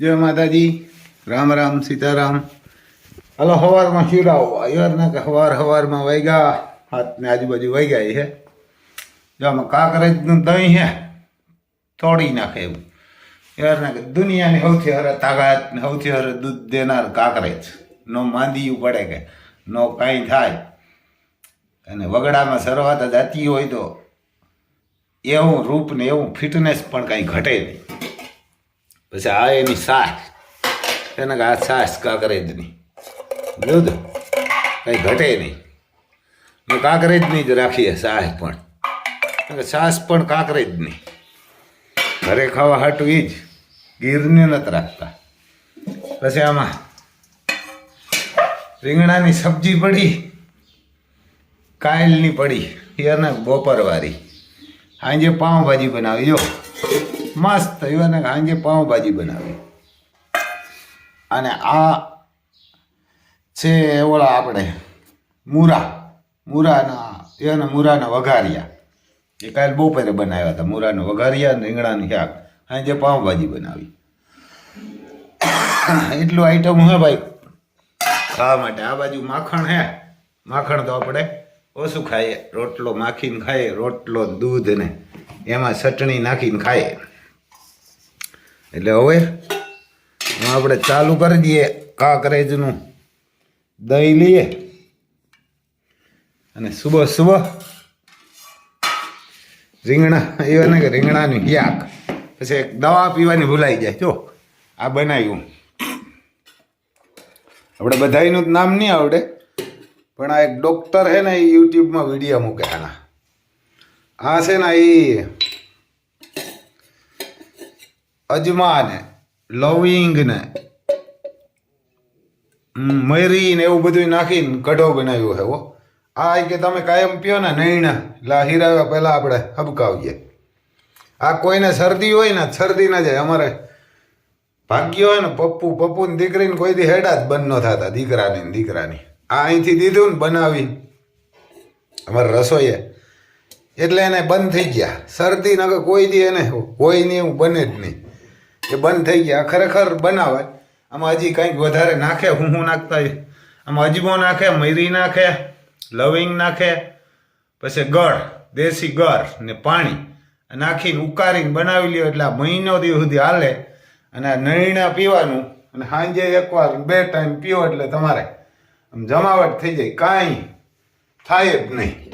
જય માતાજી. રામ રામ, સીતારામ. હલો, હવારમાં શિરાવો યારના કે હવાર હવારમાં વાગ્યા હાથને આજુબાજુ વાગ્યા છે જો આમાં કાંકરેજનું દહીં છે તોડી નાખે એવું. યારના કે દુનિયાની સૌથી હરે તાકાત સૌથી હરે દૂધ દેનાર કાંકરેજ. નો માંદીયું પડે કે, નો કાંઈ થાય. અને વગડામાં શરૂઆત જાતી હોય તો એવું રૂપ ને એવું ફિટનેસ પણ કાંઈ ઘટે નહીં. પછી આ એની સાસ, એને આ સાસ કાંકરેજની દૂધ કંઈ ઘટે નહીં. મેં કાંકરેજની જ રાખીએ સાસ પણ. સાસ પણ કાંકરેજની ઘરે ખાવા હાટું એ જ, ગીરને નથી રાખતા. પછી આમાં રીંગણાની સબ્જી પડી, કાયલની પડી, એને બપોરવારી. સાંજે પાઉંભાજી બનાવી, જો. મસ્ત એને સાંજે પાઉંભાજી બનાવી. અને આ છે ઓલા આપણે મૂરા. મૂરાના, એના મૂરાના વઘારિયા. એ કાલે બપોરે બનાવ્યા હતા મૂરાના વઘારિયા અને રીંગણાનું શાક. સાંજે પાઉંભાજી બનાવી. એટલું આઈટમ હે ભાઈ. ખાવા માટે. આ બાજુ માખણ હે. માખણ તો આપણે ઓછું ખાઈએ. રોટલો માખીને ખાઈએ, રોટલો દૂધ ને એમાં ચટણી નાખીને ખાઈએ. એટલે હવે આપણે ચાલુ કરી દઈએ કાંકરેજનું દહીં લઈએ. અને સુબહ સુબહ રીંગણા એવા ને કે રીંગણાની યાક પછી એક દવા પીવાની ભૂલાઈ જાય. જો, આ બનાવ્યું. આપણે બધાયનું જ નામ નહીં આવડે, પણ આ એક ડોક્ટર છે ને, એ યુટ્યુબમાં વીડિયો મૂકે આના. આ છે ને એ અજમા લવિંગને લવિંગ ને હમ, મરી એવું બધું નાખીને કઢો બનાવ્યો છે હો. આ કે તમે કાયમ પીઓ ને નૈણા એટલે હીરાવ્યા પહેલાં આપણે હબકાવીએ. આ કોઈને શરદી હોય ને શરદી ના જાય. અમારે ભાગ્ય હોય ને પપ્પુ પપ્પુની દીકરીને કોઈ દી હેડા જ બંધ ન થતા દીકરાની દીકરાની. આ અહીંથી દીધું ને બનાવી અમારે રસોઈએ. એટલે એને બંધ થઈ ગયા. શરદી નગર કોઈ દી એને કોઈ નહીં એવું બને જ નહીં. એ બંધ થઈ ગયા. ખરેખર બનાવાય આમાં હજી કંઈક વધારે નાખે, હું હું નાખતા હોય. આમાં અજમો નાખે, મરી નાખે, લવિંગ નાખે, પછી ગળ, દેશી ગળ ને પાણી. નાખીને ઉકારીને બનાવી લ્યો એટલે આ મહિનો દિવસ સુધી હાલે. અને આ નૈણા પીવાનું. અને સાંજે એકવાર બે ટાઈમ પીવો એટલે તમારે આમ જમાવટ થઈ જાય. કાંઈ થાય જ નહીં.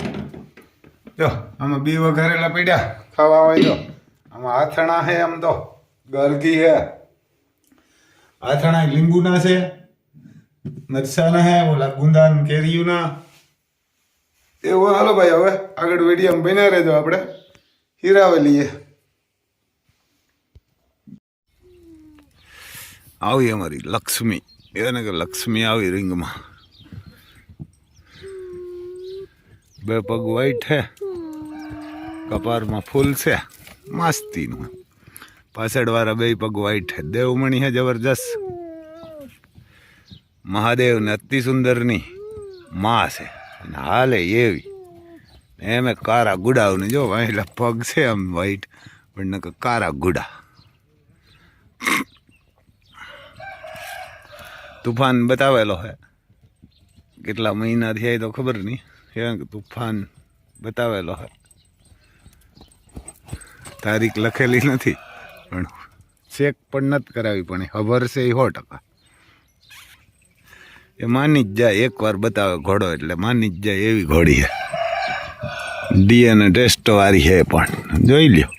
જો, આમાં બી વઘારેલા પીડ્યા. ખાવા હોય તો. આમાં આથણા છે આમ તો. ગરગી હે. આથાણા લીંબુના છે નરસાના હે ઓલા ગુંદાન કેરીયુના એવું હાલો ભાઈ હવે આગળ વીડિયો બન્યા રહેજો આપણે. હીરાવેલીએ. આવી અમારી લક્ષ્મી. એને કે લક્ષ્મી આવી રિંગમાં. બે પગ વાઈટ છે કપારમાં ફૂલ છે. મસ્તીનું. પાછળવાળા બે પગ વાઈટ દેવમણી હે જબરજસ્ત. મહાદેવને અતિ સુંદરની માં છે. અને હાલે એવી. એમે કારા ગુડાઓને જો એટલે પગ છે આમ વાઈટ પણ નકર કારા ગુડા. તુફાન બતાવેલો હે. કેટલા મહિના થયા તો ખબર નહીં. એ કે તુફાન બતાવેલો હે. તારીખ લખેલી નથી. પણ ચેક પણ નથી કરાવી, પણ ખબર છે એ સો ટકા. એ માની જ જાય, એકવાર બતાવે ઘોડો એટલે માની જ જાય એવી ઘોડી છે. ડીએનએ ટેસ્ટ વાળી છે પણ. જોઈ લ્યો.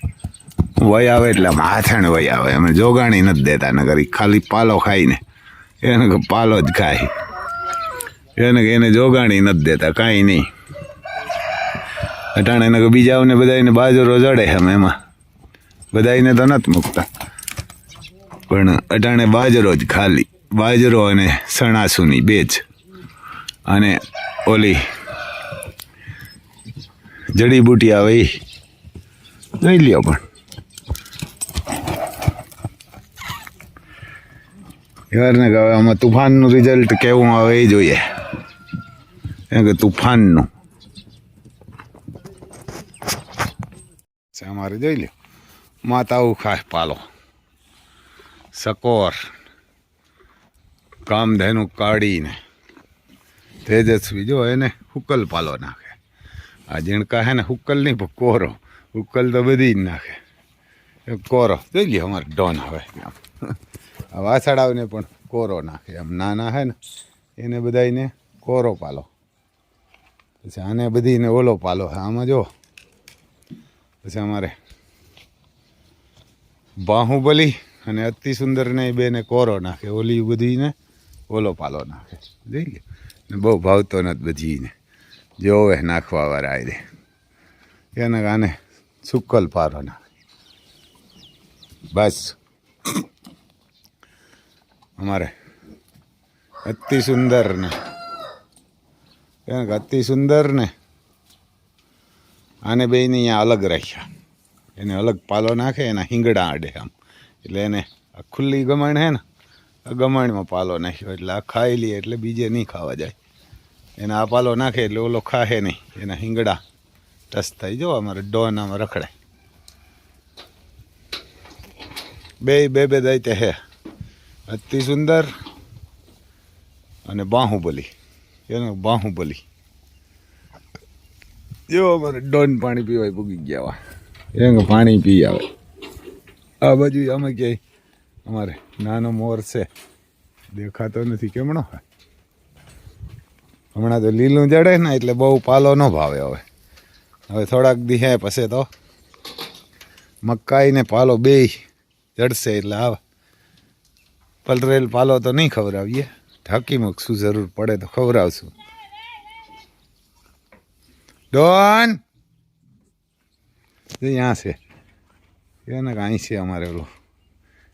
વય આવે એટલે આમ હાથણ વય આવે. અમે જોગાણી નથી દેતા ને કરી ખાલી પાલો ખાઈને એને કે પાલો જ ખાય. એને કે એને જોગાણી નથી દેતા, કાંઈ નહીં. અટાણે એને કે બીજાઓને બધાને બાજરો જડે એમ એમાં. બધાને તો નથી મૂકતા. પણ અટાણે બાજરો જ ખાલી. બાજરો અને સણાસુની બે જ અને ઓલી જડીબૂટી આવે એ જોઈ લ્યો પણ. યારને કે હવે આમાં તુફાનનું રિઝલ્ટ કેવું આવે એ જોઈએ. એમ કે તુફાનનું. અમારે જોઈ લ્યો. માતાઓ ખાય પાલો. સકોર, કામધેનું કાઢીને તેજસ્વી, જો એને હુકલ પાલો નાખે. આ જીણકા હે ને હુકલ નહીં, પણ કોરો. હુકલ તો બધી જ નાખે. કોરો. જોઈ લે અમારે ડોન હવે. આ વાછડાઓને પણ કોરો નાખે. આમ નાના હે ને, એને બધાને કોરો પાલો. પછી આને બધીને ઓલો પાલો. હે આમાં જો, પછી અમારે બાહુબલી અને અતિ સુંદરને બેને કોરો નાખે ઓલી બધીને ઓલો પાલો નાખે. જોઈ લે. ને બહુ ભાવતો નથી બધીને. જોવે નાખવા વાળા આવી એને કાને સુકલ પારો નાખે. બસ. અમારે અતિ સુંદર ને. એને અતિ સુંદર ને આને બેને અહીંયા અલગ રાખ્યા. એને અલગ પાલો નાખે, એના હિંગડા આડે આમ. એટલે એને આ ખુલ્લી ગમણ હે ને ગમણમાં પાલો નાખ્યો. એટલે આ ખાઈ લે, એટલે બીજે નહીં ખાવા જાય. એને આ પાલો નાખે, એટલે ઓલો ખાહે નહીં. એના હિંગડા ટસ થઈ જો અમારે ડોન આમાં રખડાય. બે બે બે દૈત્ય હે. અતિ સુંદર અને બાહુબલી. એનો બાહુબલી. જો અમારે ડોન પાણી પીવાય પૂગી ગયા એમ પાણી પી આવે. આ બાજુ અમે ક્યાંય, અમારે નાનો મોર છે. દેખાતો નથી કેમણો હમણાં તો લીલું જડે ને એટલે બહુ પાલો ન ભાવે હવે. હવે થોડાક હે પછી તો મકાઈ ને પાલો બે જડશે એટલે આવ. પલરેલ પાલો તો નહીં ખવડાવીએ. ઢાંકી મૂકશું, જરૂર પડે તો ખવડાવશું. ડોન! અહીંયા છે. એને કાંઈ છે અમારે ઓલો.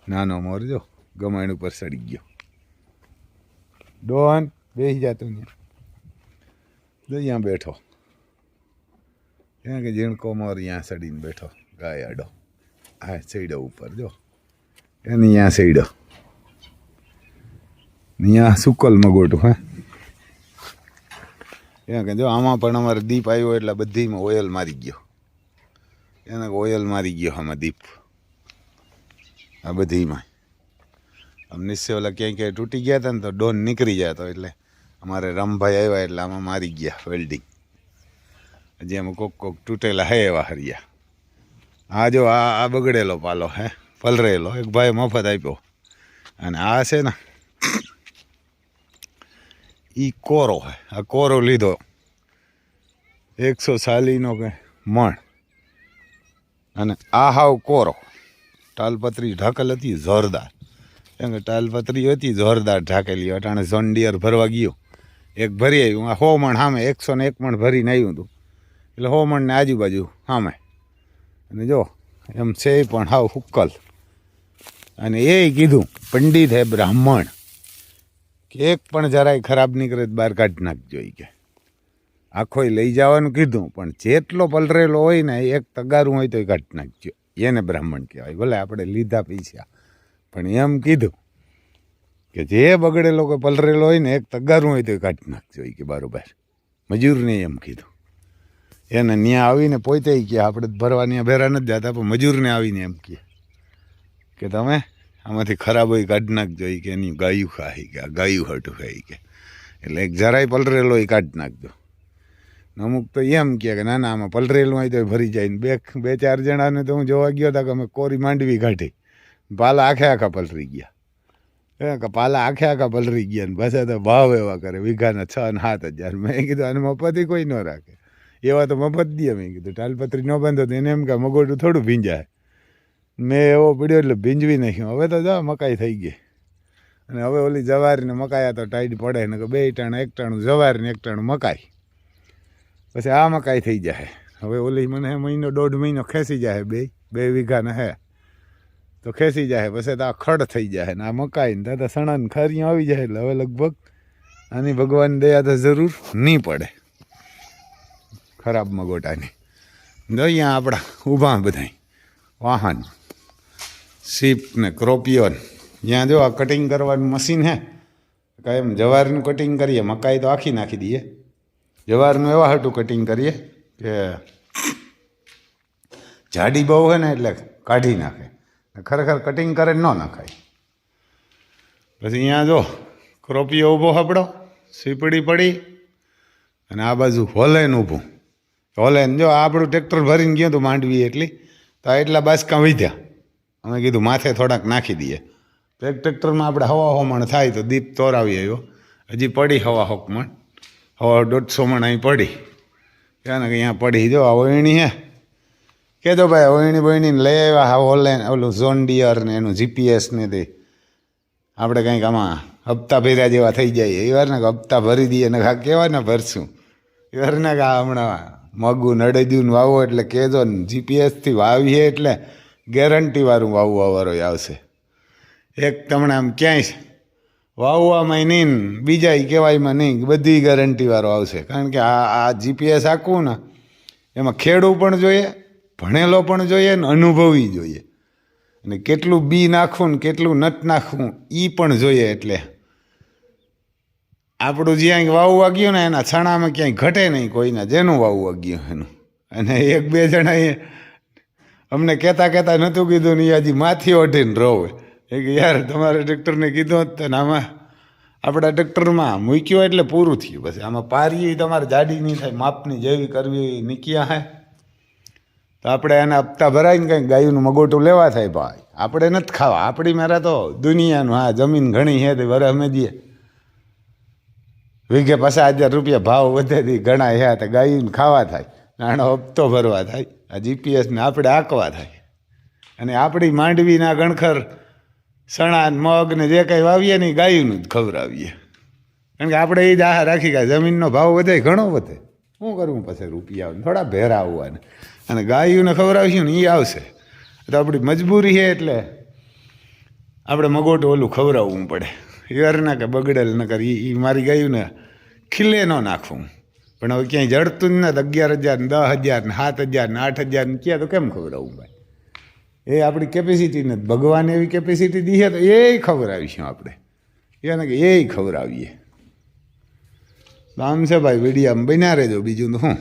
નાનો મોર જો, ગમાણ ઉપર સડી ગયો. ડોન બેસી જાતું ત્યાં બેઠો. ત્યાં કે ઝીણકો મોર ત્યાં સડીને બેઠો ગાય આડો હા સૈડો ઉપર જો. એને અહીંયા સૈડો. અહીંયા સુકલ મગોટું, હે. ત્યાં કે જો આમાં પણ અમારે દીપ આવ્યો એટલે બધીમાં ઓઇલ મારી ગયો. એને ઓઇલ મારી ગયો આમાં દીપ. આ બધીમાં. આમ નિશ્ચય ઓલા ક્યાંય ક્યાંય તૂટી ગયા હતા ને તો ડોન નીકળી જતો એટલે અમારે રમભાઈ આવ્યા એટલે આમાં મારી ગયા વેલ્ડિંગ. હજી આમાં કોક કોક તૂટેલા હે એવા હરિયા. આ જો આ આ બગડેલો પાલો હે, પલરેલો. એક ભાઈ મફત આપ્યો. અને આ છે ને, ઈ કોરો હે. આ કોરો લીધો. એકસો સાલીનો કે મણ. અને આ હાવ કોરો. ટાલપત્રી ઢાકેલ હતી જોરદાર. કેમ કે ટાલપત્રી હતી જોરદાર ઢાકેલી, અટાણે ઝોનડિયર ભરવા ગયો. એક ભરી આવ્યું. હો મણ સામે એકસો ને એક મણ ભરીને આવ્યું હતું. એટલે હો મણને આજુબાજુ સામે. અને જો, એમ છે પણ હાવ હુક્કલ. અને એ કીધું, પંડિત હે બ્રાહ્મણ. કે એક પણ જરાય ખરાબ નીકળે બહાર કાઢી નાખજો એ કે. આખોય લઈ જવાનું કીધું, પણ જેટલો પલરેલો હોય ને, એક તગારું હોય તો એ કાઢી નાખજો. એને બ્રાહ્મણ કહેવાય. ભલે આપણે લીધા પૈસા, પણ એમ કીધું કે જે બગડેલો કોઈ પલરેલો હોય ને, એક તગારું હોય તો એ કાઢી નાખજો. એ કે બરાબર. મજૂરને એમ કીધું. એને ત્યાં આવીને પોતે કે, આપણે ભરવા ત્યાં ભેરા નથી જતા, પણ મજૂરને આવીને એમ કહે કે તમે આમાંથી ખરાબ હોય કાઢી નાખજો. એ કે એની ગાયું ખાઈ કે ગાયું હટું ખાઈ કે. એટલે એક જરાય પલરેલો હોય કાઢી નાખજો. અમુક તો એમ કહે કે ના ના આમાં પલરેલું હોય તો ભરી જાય બે બે ચાર જણાને તો હું જોવા ગયો હતા કે અમે કોરી માંડવી કાઢી. પાલા આખે આખા પલરી ગયા. એ કે પાલા આખે આખા પલરી ગયા ને પાછા તો ભાવ એવા કરે, વીઘાના છ ને સાત હજાર. મેં કીધું, આને મફતી કોઈ ન રાખે. એવા તો મફત દે, મેં કીધું. ટાલપત્રી ન બંધો તો એને એમ કે મગોટું થોડું ભીંજાય. મેં એવો પીડ્યો એટલે ભીંજવી નાખ્યું. હવે તો જા, મકાઈ થઈ ગઈ. અને હવે ઓલી જવારીને મકાયા તો ટાઈટ પડે ને કે બે ટાણું, એક ટાણું જવારીને એક ટાણું મકાઈ. પછી આ મકાઈ થઈ જાય હવે ઓલી મને મહિનો, દોઢ મહિનો ખેંચી જાય બે બે વીઘાને હે. તો ખેંચી જાય પછી તો આ ખડ થઈ જાય ને આ મકાઈ ને દાદા સણા ને ખારીઓ આવી જાય એટલે હવે લગભગ આની ભગવાન દયા તો જરૂર નહીં પડે. ખરાબ મગોટાની. જો અહીંયા આપણા ઊભા બધાય. વાહન સીપ ને ક્રોપિયોન. ત્યાં જો આ કટિંગ કરવાનું મશીન હે. કાંઈ એમ જવારનું કટિંગ કરીએ, મકાઈ તો આખી નાખી દઈએ. જવારનું એવા હાટું કટિંગ કરીએ કે જાડી બહુ હોય ને એટલે કાઢી નાખે. ખરેખર કટિંગ કરે ન નાખાય. પછી અહીંયા જો ક્રોપીઓ ઊભો હપડો સીપડી પડી અને આ બાજુ હોલેન ઊભું. હોલેન જો આપણું ટ્રેક્ટર ભરીને ગયું હતું માંડવી એટલી, તો એટલા બાસકા વીધ્યા. અમે કીધું માથે થોડાક નાખી દઈએ. તો એક ટ્રેક્ટરમાં આપણે હવા હોમણ થાય તો દીપ તોરાવી આવ્યો. હજી પડી હવા હોકમણ હવા દોઢસો મણ અહીં પડી. ક્યાં ને અહીંયા પડી. જો, આ ઓયણી હે. કહેતો ભાઈ ઓયણી બોયણીને લઈ આવ્યા હા ઓનલાઈન ઓલું ઝોન ડિયર ને એનું જીપીએસ ને તે. આપણે કંઈક આમાં હપ્તા ભર્યા જેવા થઈ જાય. એ વાર ને હપ્તા ભરી દઈએ ને હા, કેવા ને ભરશું? એ વાર ને કે હમણાં મગું નડેદ્યું ને વાવો એટલે કહેજો ને જીપીએસથી વાવીએ એટલે ગેરંટીવાળું વાવવા વાળો આવશે. એક તમને આમ ક્યાંય વાવવામાં નહીં બીજા કહેવાયમાં નહીં. બધી ગેરંટીવાળો આવશે. કારણ કે આ આ જીપીએસ આખું ને, એમાં ખેડવું પણ જોઈએ, ભણેલો પણ જોઈએ ને અનુભવી જોઈએ. અને કેટલું બી નાખવું ને કેટલું નટ નાખવું એ પણ જોઈએ એટલે. આપણું જ્યાં વાવવા ગયું ને, એના છણામાં ક્યાંય ઘટે નહીં કોઈના. જેનું વાવવા ગયું એનું. અને એક બે જણાએ અમને કહેતા કહેતા નહોતું કીધું ને એ હજી માથી ઓઢીને રોવે. એ કે યાર, તમારે ડૉક્ટરને કીધું હોત તો ને આમાં આપણા ટ્રેક્ટરમાં મૂક્યો એટલે પૂરું થયું. પછી આમાં પારી તમારે જાડી નહીં થાય, માપની જેવી કરવી એ નીકળ્યા હે. તો આપણે એને હપ્તા ભરાઈને કંઈક ગાયનું મગોટું લેવા થાય ભાઈ. આપણે નથી ખાવા. આપણી મારા તો દુનિયાનું હા જમીન ઘણી છે, તે વરે અમે દઈએ. વીઘે પચાસ હજાર રૂપિયા ભાવ વધે ઘણા હે તો ગાયું ખાવા થાય. નાનો હપ્તો ભરવા થાય. આ જીપીએસને આપણે આંકવા થાય. અને આપણી માંડવીના ગણખર સણા મગ ને જે કંઈ વાવીએ ને એ ગાયુંનું જ ખવડાવીએ. કારણ કે આપણે એ જ આહાર રાખી ગયા જમીનનો ભાવ વધે, ઘણો વધે. શું કરવું પછી રૂપિયા થોડા ભેરા આવવાને. અને ગાયુંને ખવડાવીશું ને એ આવશે. તો આપણી મજબૂરી છે એટલે આપણે મગોટું ઓલું ખવડાવવું પડે. યાર ના કે બગડેલ ન કરી એ મારી ગાયુંને ખીલે ન નાખવું. પણ હવે ક્યાંય જડતું જ નથી, અગિયાર હજાર દસ હજાર ને સાત હજાર ને આઠ હજાર ને ક્યાં તો કેમ ખવડાવવું ભાઈ? એ આપણી કેપેસિટી નથી. ભગવાન એવી કેપેસિટી દીધે તો એ ખવડાવીશું આપણે. એને કે એ ખબર આવીએ આમ છે ભાઈ, વિડીયામાં બન્યા રહેજો બીજું તો શું